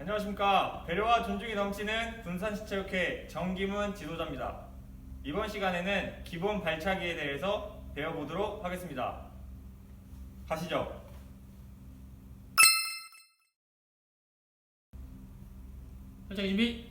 안녕하십니까. 배려와 존중이 넘치는 군산시체육회 정기문 지도자입니다. 이번 시간에는 기본 발차기에 대해서 배워보도록 하겠습니다. 가시죠. 발차기 준비.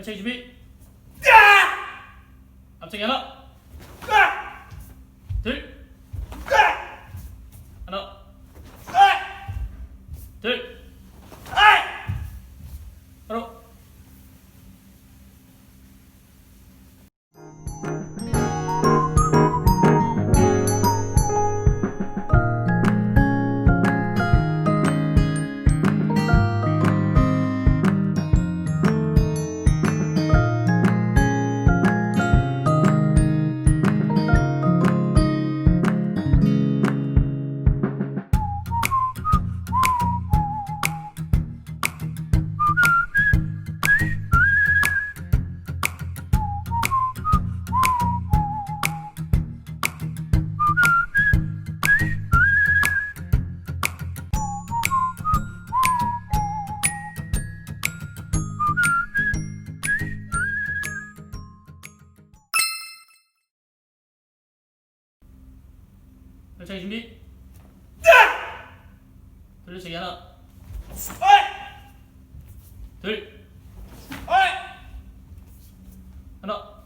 발차기 준비. 앞차기 하나. 둘. 하나. 둘. 돌려차기 준비. 돌려차기 하나. 둘. 하나.